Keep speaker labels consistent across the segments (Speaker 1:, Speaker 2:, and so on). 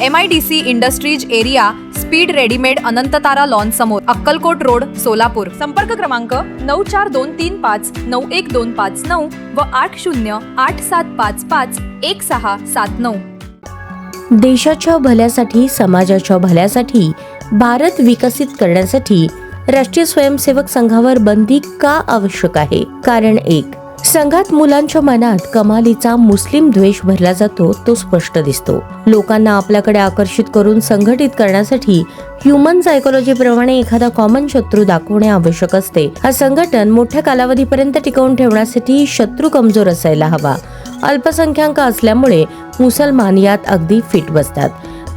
Speaker 1: M I D C industries area speed readymade Anantatara lawn समोर Akkalkot road Solapur. संपर्क क्रमांक नऊ चार दोन तीन पाच नऊ एक दोन पाच नऊ व आठ शून्य आठ सात पाच पाच एक सहा सात नऊ.
Speaker 2: देशाच्या भल्यासाठी समाजाच्या भल्यासाठी भारत विकसित करण्यासाठी राष्ट्रीय स्वयंसेवक संघावर बंदी का आवश्यक आहे? कारण एक संघात मुलांच्या मनात कमालीचा मुस्लिम द्वेष भरला जातो तो स्पष्ट दिसतो. लोकांना आपल्याकडे आकर्षित करून संघटित करण्यासाठी ह्युमन सायकोलॉजी प्रमाणे एखादा कॉमन शत्रू दाखवणे आवश्यक असते. हा संघटन मोठ्या कालावधीपर्यंत टिकवून ठेवण्यासाठी शत्रू कमजोर असायला हवा. अल्पसंख्याक असल्यामुळे मुसलमान यात अगदी फिट बसतात.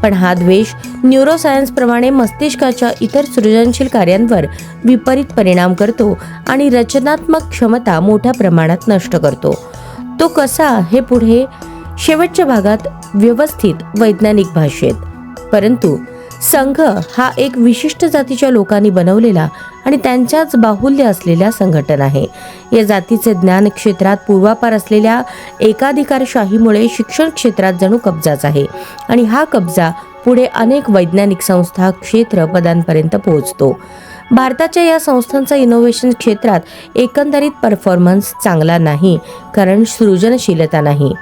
Speaker 2: पण हा द्वेष न्यूरोसायन्सप्रमाणे मस्तिष्काच्या इतर सृजनशील कार्यांवर विपरीत परिणाम करतो आणि रचनात्मक क्षमता मोठ्या प्रमाणात नष्ट करतो. तो कसा हे पुढे शेवटच्या भागात व्यवस्थित वैज्ञानिक भाषेत परंतु संघ हा एक विशिष्ट जातीच्या लोकांनी बनवलेला आणि त्यांच्याच बाहुल्य असलेल्या संघटन आहे. या जातीचे ज्ञान क्षेत्रात पूर्वापार असलेल्या एकाधिकारशाहीमुळे शिक्षण क्षेत्रात जणू कब्जाच आहे आणि हा कब्जा पुढे अनेक वैज्ञानिक संस्था क्षेत्र पदांपर्यंत पोहोचतो. भारताच्या या संस्थांचा इनोव्हेशन क्षेत्रात एकंदरीत परफॉर्मन्स चांगला नाही कारण सृजनशीलता नाही.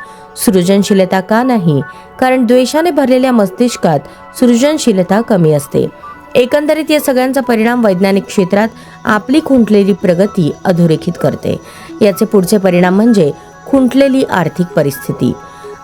Speaker 2: सृजनशीलता का नाही? कारण द्वेषाने भरलेल्या मस्तिष्कात सृजनशीलता कमी असते. एकंदरीत या सगळ्यांचा परिणाम वैज्ञानिक क्षेत्रात आपली खुंटलेली प्रगती अधोरेखित करते. याचे पुढचे परिणाम म्हणजे खुंटलेली आर्थिक परिस्थिती.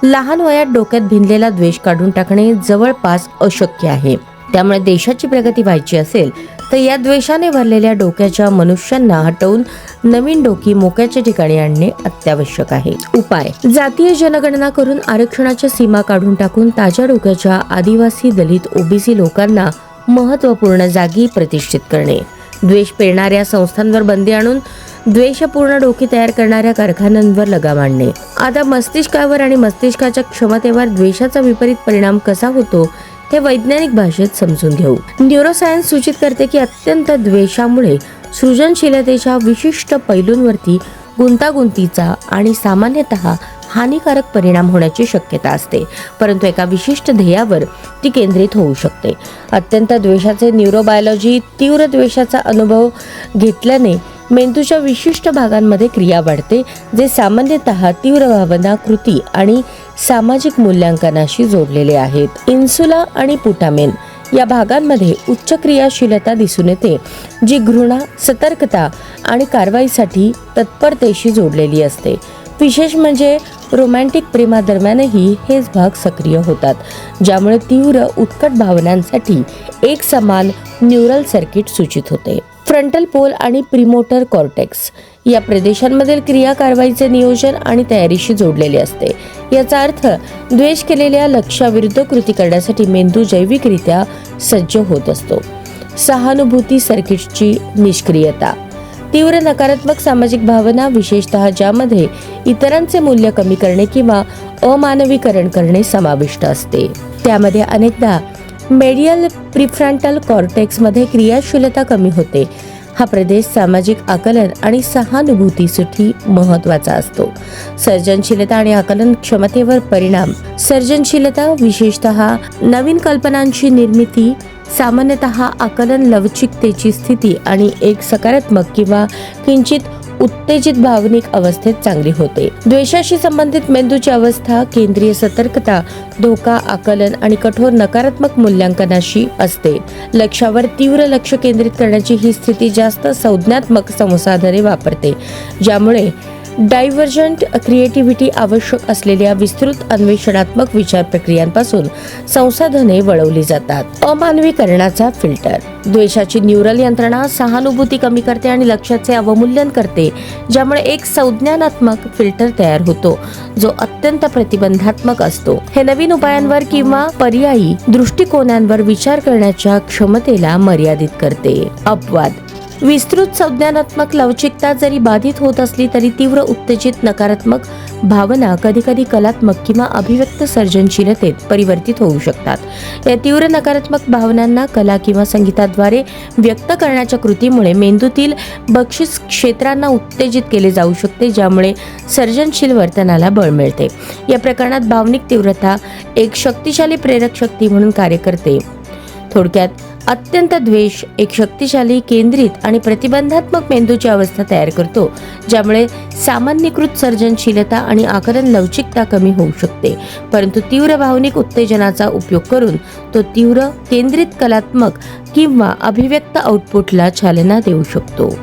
Speaker 2: लहान वयात डोक्यात भिनलेला द्वेष काढून टाकणे जवळपास अशक्य आहे. त्यामुळे देशाची प्रगती व्हायची असेल तर या द्वेषाने भरलेल्या डोक्याच्या मनुष्यांना हटवून नवीन डोकी मोक्याच्या ठिकाणी आणणे अत्यावश्यक आहे. उपाय. जातीय जनगणना करून आरक्षणाच्या सीमा काढून टाकून ताज्या डोक्याच्या आदिवासी दलित ओबीसी लोकांना महत्त्वपूर्ण जागी प्रतिष्ठित करणे. द्वेष पेरणाऱ्या संस्थांवर बंदी आणून द्वेषपूर्ण डोकी तयार करणाऱ्या कारखान्यांवर लगाम आणणे. आता मस्तिष्कावर आणि मस्तिष्काच्या क्षमतेवर द्वेषाचा विपरीत परिणाम कसा होतो हे वैज्ञानिक भाषेत समजून घेऊ. न्यूरोसायन्स सूचित करते की अत्यंत द्वेषामुळे सृजनशीलतेच्या विशिष्ट पैलूंवरती गुंतागुंतीचा आणि सामान्यतः हानिकारक परिणाम होण्याची शक्यता असते. परंतु एका विशिष्ट ध्येयावर ती केंद्रित होऊ शकते. अत्यंत द्वेषाचे न्यूरोबायोलॉजी तीव्र द्वेषाचा अनुभव घेतल्याने मेंदूच्या विशिष्ट भागांमध्ये क्रिया वाढते जे सामान्यतः तीव्र भावना कृती आणि सामाजिक मूल्यांकनाशी जोडलेले आहेत. इन्सुला आणि पुटामेन या भागांमध्ये उच्च क्रियाशीलता दिसून येते जी घृणा सतर्कता आणि कारवाईसाठी तत्परतेशी जोडलेली असते. विशेष म्हणजे रोमॅन्टिक प्रेमादरम्यानही हेच भाग सक्रिय होतात ज्यामुळे तीव्र उत्कट भावनांसाठी एक समान न्यूरल सर्किट सूचित होते. फ्रंटल पोल आणि प्रिमोटर कॉर्टेक्स. या प्रदेशांमधील क्रिया कारवाईचे नियोजन आणि तयारीशी जोडलेले असते. याचा अर्थ द्वेष केलेल्या लक्ष्याविरुद्ध कृती करण्यासाठी मेंदू जैविकरित्या सज्ज होत असतो. सहानुभूती सर्किटची निष्क्रियता. तीव्र नकारात्मक सामाजिक भावना विशेषतः ज्यामध्ये इतरांचे मूल्य कमी करणे किंवा अमानवीकरण करणे समाविष्ट असते. त्यामध्ये अनेकदा मेडियल प्रिफ्रंटल कॉर्टेक्समध्ये क्रियाशीलता कमी होते. हा प्रदेश सामाजिक आकलन आणि सहानुभूतीसाठी महत्त्वाचा असतो. सर्जनशीलता आणि आकलन क्षमतेवर परिणाम. सर्जनशीलता विशेषतः नवीन कल्पनांची निर्मिती सामान्यतः आकलन लवचिकतेची स्थिती आणि एक सकारात्मक किंवा किंचित उत्तेजित भावनिक अवस्थेत चांगली होते. द्वेषाशी संबंधित मेंदूची अवस्था केंद्रीय सतर्कता धोका आकलन आणि कठोर नकारात्मक मूल्यांकनाशी असते. लक्षावर तीव्र लक्ष केंद्रित करण्याची ही स्थिती जास्त संज्ञात्मक संसाधने वापरते ज्यामुळे डायव्हर्जंट क्रिएटिव्हिटी आवश्यक असलेल्या विस्तृत अन्वेषणात्मक विचार प्रक्रियांपासून संसाधने वळवली जातात. अमानवीकरणाचा फिल्टर. द्वेषाची न्यूरल यंत्रणा सहानुभूती कमी करते आणि लक्षाचे अवमूल्यन करते ज्यामुळे एक संज्ञानात्मक फिल्टर तयार होतो जो अत्यंत प्रतिबंधात्मक असतो. हे नवीन उपायांवर किंवा पर्यायी दृष्टिकोनांवर विचार करण्याच्या क्षमतेला मर्यादित करते. अपवाद. विस्तृत संज्ञानात्मक लवचिकता जरी बाधित होत असली तरी तीव्र उत्तेजित नकारात्मक भावना कधीकधी कलात्मक किंवा अभिव्यक्त सर्जनशीलतेत परिवर्तित होऊ शकतात. या तीव्र नकारात्मक भावनांना कला किंवा संगीताद्वारे व्यक्त करण्याच्या कृतीमुळे मेंदूतील बक्षीस क्षेत्रांना उत्तेजित केले जाऊ शकते ज्यामुळे सर्जनशील वर्तनाला बळ मिळते. या प्रकरणात भावनिक तीव्रता एक शक्तिशाली प्रेरक शक्ती म्हणून कार्य करते. थोडक्यात अत्यंत द्वेष एक शक्तिशाली केंद्रित आणि प्रतिबंधात्मक मेंदूची अवस्था तयार करतो ज्यामुळे सामान्यीकृत सर्जनशीलता आणि आकलन लवचिकता कमी होऊ शकते. परंतु तीव्र भावनिक उत्तेजनाचा उपयोग करून तो तीव्र केंद्रित कलात्मक किंवा अभिव्यक्त आउटपुटला चालना देऊ शकतो.